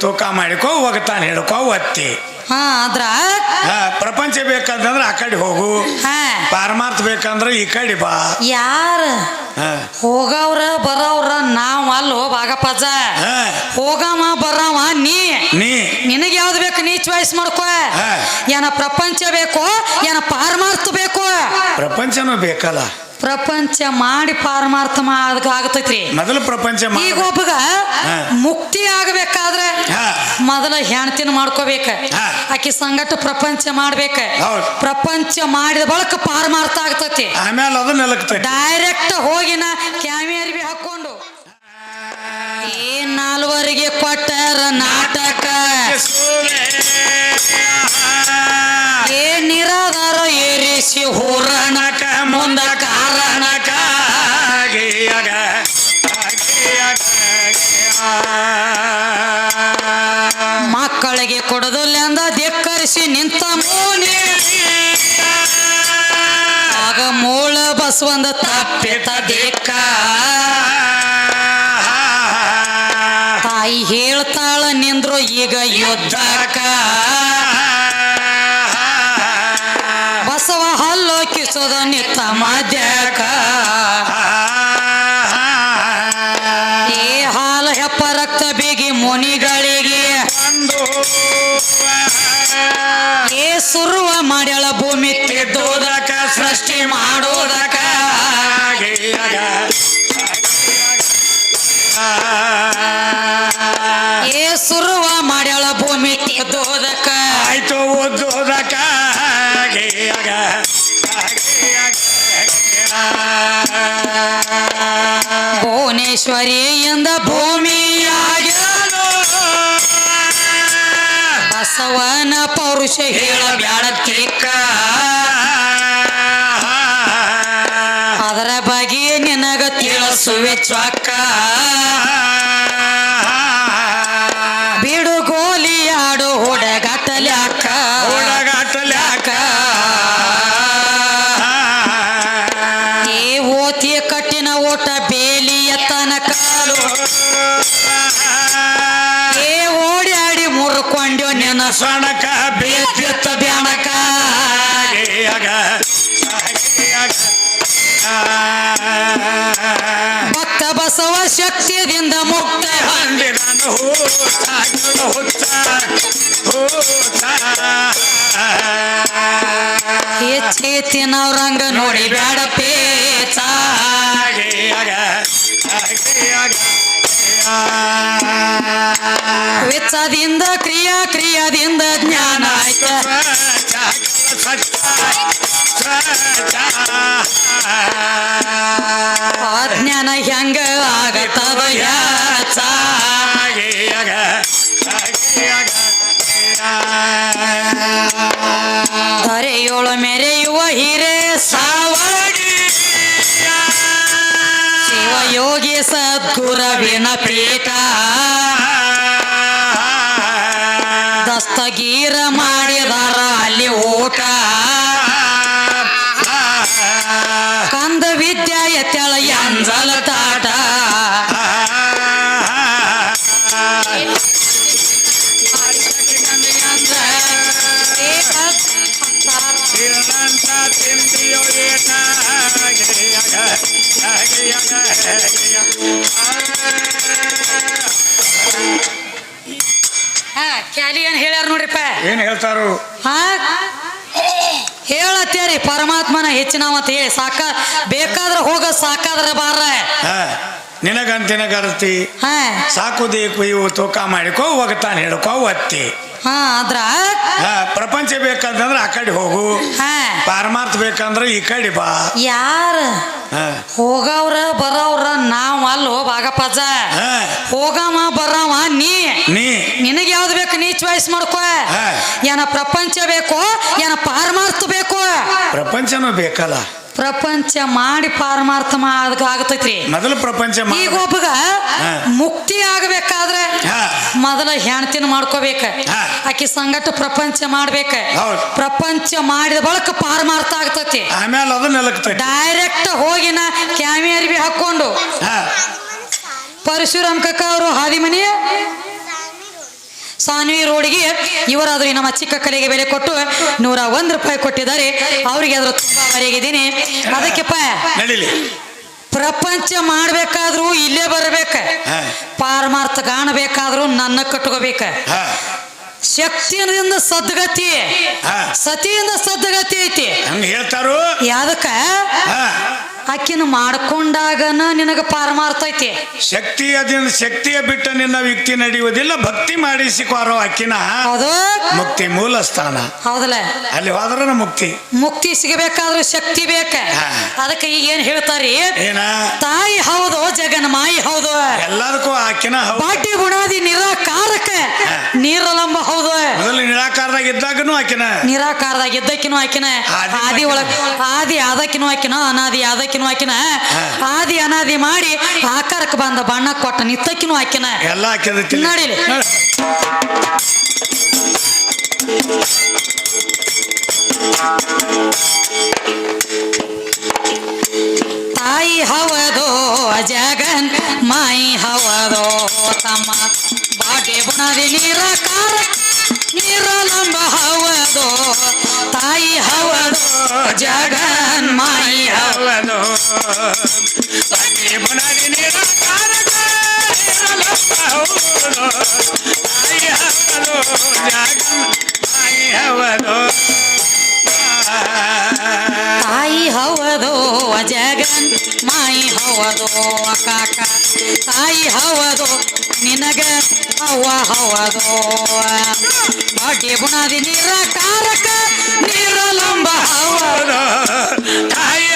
ತೂಕ ಮಾಡಿಕೋ ಹೋಗ್ತಾನೆ ಹಿಡ್ಕೋ ಒತ್ತಿ ಹಾ ಅದ್ರ ಹಾ, ಪ್ರಪಂಚ ಬೇಕಂತಂದ್ರೆ ಆ ಕಡೆ ಹೋಗು. ಹಾ. ಪಾರಮಾರ್ಥ ಬೇಕಂದ್ರೆ ಈ ಕಡೆ ಬಾ. ಯಾರ? ಹಾ, ಹೋಗವ್ರ ಬರವ್ರ ನಾವ್ ಅಲ್ಲೋ ಭಾಗಪಜ ಹಾ, ಹೋಗವ ಬರವ ನೀ. ನೀ. ನಿನಗೆ ಯಾವ್ದು ಬೇಕು ನೀ ಚಾಯ್ಸ್ ಮಾಡ್ಕೋ. ಹಾ. ಏನ ಪ್ರಪಂಚ ಬೇಕೋ ಏನ ಬೇಕು ಪ್ರಪಂಚನೂ ಬೇಕಲ್ಲ. ಪ್ರಪಂಚ ಮಾಡಿ ಪಾರಮಾರ್ಥ ಆಗತೈತ್ರಿ. ಮೊದಲು ಪ್ರಪಂಚ ಈಗ ಒಬ್ಬಗ ಮುಕ್ತಿ ಆಗಬೇಕಾದ್ರೆ. ಮೊದಲ ಹೆಣ್ತಿನ ಮಾಡ್ಕೋಬೇಕ. ಆಕಿ ಸಂಗಟ ಪ್ರಪಂಚ ಮಾಡ್ಬೇಕ. ಪ್ರಪಂಚ ಮಾಡಿದ ಬಳಿಕ ಪಾರಮಾರ್ಥ ಆಗ್ತೈತಿ. ಆಮೇಲೆ ಅದು ನೆಲಕ್ತೈತಿ ಡೈರೆಕ್ಟ್ ಹೋಗಿನ ಮಕ್ಕಳಿಗೆ ಕೊಡದಲ್ಲೆಂದ ಧಿಕ್ಕರಿಸಿ ನಿಂತ ಮೂನಿ. ಆಗ ಮೂಳ ಬಸವಂದ ತಪ್ಪಿತ ದಿಕ್ಕ ತಾಯಿ ಹೇಳ್ತಾಳ, ನಿಂದ್ರು ಈಗ ಯುದ್ಧಕ ಬಸವ ಹಲ್ಲೋಕಿಸೋದ ನಿತ್ತ ಮದ್ಯಕ ಏ ಸುರುವ ಮಾಡ್ಯಾಳ ಭೂಮಿ ತಿದ್ದೋದಕ ಆಯ್ತು ಓದೋದಕ ಭುವನೇಶ್ವರಿ ಎಂದ ಭೂಮಿಯಾಗ್ಯಾನು ಬಸವನ ಪೌರುಷ ಹೇಳ ಬ್ಯಾಡತ್ತಿಕ್ಕ ಅದರ ಬಗ್ಗೆ ನಿನಗ ತಿಳಿಸುವೆ ಚೊಕ್ಕ ಬಿಡುಗೋಲಿ ಆಡು ಹುಡಗಟ್ಟಲ್ಯಾಕ ಹುಡುಗಾಟಲ್ಯಾಕ ಏ ಓತಿಯ ಕಟ್ಟಿನ ಓಟ ಬೇಲಿಯ ತನಕ. ಏ ಓಡ್ಯಾಡಿ ಮುರ್ಕೊಂಡ್ಯೋ ನೆನ ಸಣಕ. ಶಕ್ತಿಯಿಂದ ಮುಕ್ತ ನಾನು ಹೋತ ಹೋತ ಹೂತ ಹೆಚ್ಚೇತಿನವ್ರಂಗ ನೋಡಿ ಬ್ಯಾಡ ಪೇಚ. ವೆಚ್ಚದಿಂದ ಕ್ರಿಯಾ ಕ್ರಿಯಾದಿಂದ ಜ್ಞಾನ ಆಯ್ತ. ಅಜ್ಞಾನ ಹೆಂಗ ಯಾಚ? ಧರೆಯೋಳ ಮೆರೆಯುವ ಹಿರೇ ಸಾವಳಗಿ ಶಿವಯೋಗಿ ಸದ್ಗುರವಿನ ಪೀಠ. ದಸ್ತಗೀರ ಮಾಡಿದಾರ ಅಲ್ಲಿ ಊಟ. ವಿದ್ಯಾಯತಳ ಎಂಜಲ ತಾಟ. ಹಾ, ಕ್ಯಾಲಿ ಏನ್ ಹೇಳ್ಯಾರ ನೋಡ್ರಿಪ್ಪ? ಏನ್ ಹೇಳ್ತಾರು? ಹಾ? ಹೇಳತ್ತೇರಿ ಪರಮಾತ್ಮನ ಹೆಚ್ಚಿನ ಅಂತ ಹೇಳಿ ಸಾಕ ಬೇಕಾದ್ರೆ ಹೋಗ ಸಾಕಾದ್ರೆ ಬಾರ. ನಿನಗಂತಿನ ಗರತಿ ಹಾ. ಸಾಕು ದೇಕು ಇವು ತೂಕ ಮಾಡಿಕೋ ಹೋಗ್ತಾನೆ ಹಿಡ್ಕೋ ಒತ್ತಿ. ಹಾ ಅದ್ರ ಹಾ ಪ್ರಪಂಚ ಬೇಕಂತಂದ್ರೆ ಆ ಕಡೆ ಹೋಗು. ಹಾ. ಪಾರಮಾರ್ಥ ಬೇಕಂದ್ರೆ ಈ ಕಡೆ ಬಾ. ಯಾರ? ಹಾ. ಹೋಗವ್ರ ಬರವ್ರ ನಾವ್ ಅಲ್ಲೋ ಹೋಗಪ್ಪ ಹೋಗಮ್ಮ ಹೋಗವ ಬರವ ನೀ. ನೀ. ನಿನಗೆ ಯಾವ್ದು ಬೇಕು ನೀ ಚಾಯ್ಸ್ ಮಾಡ್ಕೋ. ಹಾ. ಏನ ಪ್ರಪಂಚ ಬೇಕು ಏನ ಪಾರಮಾರ್ಥ ಬೇಕು. ಪ್ರಪಂಚನೂ ಬೇಕಲ್ಲ. ಪ್ರಪಂಚ ಮಾಡಿ ಪಾರಮಾರ್ಥ ಆಗತೈತ್ರಿ ಮೊದಲು ಪ್ರಪಂಚ ಈಗ ಒಬ್ಬಗ ಮುಕ್ತಿ ಆಗಬೇಕಾದ್ರೆ ಮೊದಲ ಹೆಣ್ತಿನ ಮಾಡ್ಕೋಬೇಕ. ಆಕಿ ಸಂಗಟ ಪ್ರಪಂಚ ಮಾಡ್ಬೇಕ. ಪ್ರಪಂಚ ಮಾಡಿದ ಬಳಕ ಪಾರಮಾರ್ಥ ಆಗತೈತಿ. ಆಮೇಲೆ ಅದು ಡೈರೆಕ್ಟ್ ಹೋಗಿನ ಕ್ಯಾಮಿ ಬಿ ಹಾಕೊಂಡು ಪರಶುರಾಮ್ ಕಕ್ಕ ಅವರು ಹಾದಿಮನಿ ಸಾನ್ವಿ ರೋಡಿಗೆ ಇವರಾದ್ರೂ ನಮ್ಮ ಚಿಕ್ಕ ಕಲೆಗೆ ಬೆಲೆ ಕೊಟ್ಟು ನೂರ ಒಂದ್ ರೂಪಾಯಿ ಕೊಟ್ಟಿದ್ದಾರೆ. ಅವರಿಗೆ ಅದ್ರ ತುಂಬಾ ಮರೆಯಾಗಿದ್ದೀನಿ. ಅದಕ್ಕೆಪ್ಪ ಪ್ರಪಂಚ ಮಾಡ್ಬೇಕಾದ್ರೂ ಇಲ್ಲೇ ಬರ್ಬೇಕ. ಪಾರಮಾರ್ಥ ಕಾಣಬೇಕಾದ್ರೂ ನನ್ನ ಕಟ್ಕೋಬೇಕ. ಶಕ್ತಿಯಿಂದ ಸದ್ಗತಿ. ಸತಿಯಿಂದ ಸದ್ಗತಿ ಐತಿ. ಹೇಳ್ತಾರೋ? ಹಾ. ಆಕಿನ ಮಾಡ್ಕೊಂಡಾಗನ ನಿನಗ ಪಾರಮಾರ್ಥ ಐತಿ. ಶಕ್ತಿಯ ದಿನ ಶಕ್ತಿಯ ಬಿಟ್ಟ ನಿನ್ನ ವ್ಯಕ್ತಿ ನಡೆಯುವುದಿಲ್ಲ ಭಕ್ತಿ ಮಾಡಿಸಿಕೊರೋ ಅಕ್ಕಿನ ಹೌದು. ಮುಕ್ತಿ ಮೂಲ ಸ್ಥಾನ ಹೌದಲ್ಲ? ಅಲ್ಲಿ ಹೋದ್ರ ಮುಕ್ತಿ. ಮುಕ್ತಿ ಸಿಗಬೇಕಾದ್ರೂ ಶಕ್ತಿ ಬೇಕ. ಅದಕ್ಕೆ ಈಗ ಏನ್ ಹೇಳ್ತಾರಿ? ಏನ? ತಾಯಿ ಹೌದು ಜಗನ್ ಮಾಯಿ ಹೌದು. ಎಲ್ಲದಕ್ಕೂ ಆಕಿನ ಹೌದು. ಬಾಟಿ ಬುಣಾದಿ ನಿರಾಕಾರಕ ನೀರಲಂಬ ಹೌದು. ಮೊದಲು ನಿರಾಕಾರದಾಗ ಇದ್ದಾಗನು ಆಕಿನ ನಿರಾಕಾರದಾಗ ಇದ್ದಕ್ಕಿನೂ ಆಕಿನ ಆದಿ ಒಳಗ ಆದಿ ಆದಕ್ಕಿನೂ ಆಕಿನ ಅನಾದಿ ಆದಕ್ಕಿನೂ ಆಕಿನ ಹಾಕಿನ? ಆದಿ ಅನಾದಿ ಮಾಡಿ ಆಕಾರಕ್ಕೆ ಬಂದ ಬಣ್ಣ ಕೊಟ್ಟ ನಿತ್ತಕ್ಕಿನೂ ಆಕಿನ ಎಲ್ಲ ಹಾಕಿದ ನಡೀಲಿ. ತಾಯಿ ಹವದೋ ಜಗನ್ ಮಾಯಿ ಹವದೋ ತಮ್ಮ. ಬಾಟೆ ಬುಣದಿ ನಿರಾಕಾರ ನಿರಲಂಬ ಹವದೋ ತಾಯಿ ಹವದೋ ಜಗನ್. ಜಗನ್, ಮಾಯಿ ಹವದೋ ಕಾಕ. ತಾಯಿ ಹವದೋ ನಿನಗ, ಅವ್ವ ಹವದೋ ಬಾಟಿ ಬುಣದಿ ನಿರಾಕಾರಕ ನಿರಲಂಬ ಹವ ಹವದು. ತಾಯಿ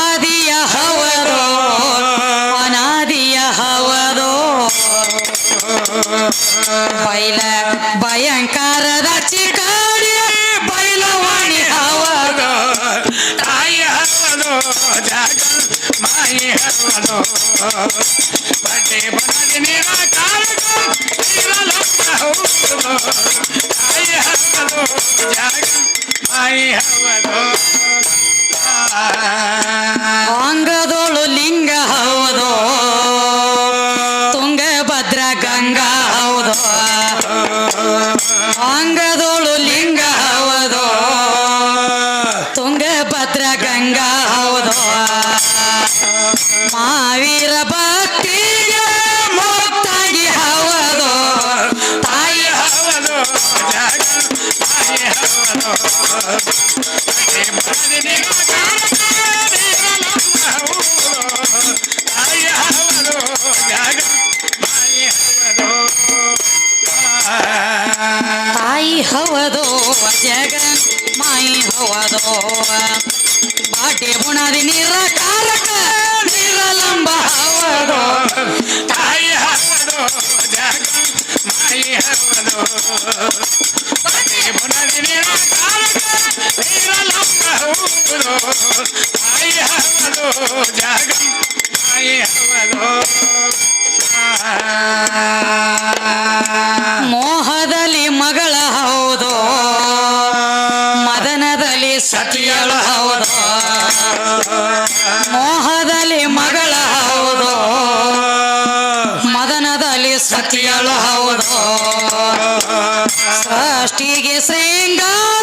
ಬೈಲ ಭಯಂಕರದ ಚಿಕಾಡಿ ಬೈಲವಾಣಿ ಹವದೋ ತಾಯಿ ಹವದು ಜಾಗ ಮಾಯಿ ಹವದು ಬಟ್ಟೆ ಬನದಿ ನೀರ ಹೌದು ತಾಯಿ ಹವದು ಜಾಗ ಮಾಯಿ ಹವದು ಅಂಗದೋಳು ಲಿಂಗ ಹೌದು. ಹವದು ಜಾಗ ಮಾಯಿ ಹವದು. ಬಾಟೆ ಬುಣದಿ ನಿರಕಾರಕ ನಿರಲಂಬ ಹವದು. ತಾಯಿ ಹವದೋ ಜಗ ಮೈ ಹವದು. ಮೋಹದಲ್ಲಿ ಮಗಳ ಹೌದು ಮದನದಲ್ಲಿ ಸತಿಯಳು ಹೌದು. ಮೋಹದಲ್ಲಿ ಮಗಳ ಹೌದು ಮದನದಲ್ಲಿ ಸತಿಯಳು ಹೌದು. ಸೃಷ್ಟಿಗೆ ಶೃಂಗಾರ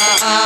ಮಾಯಿ ಹವದು ಆ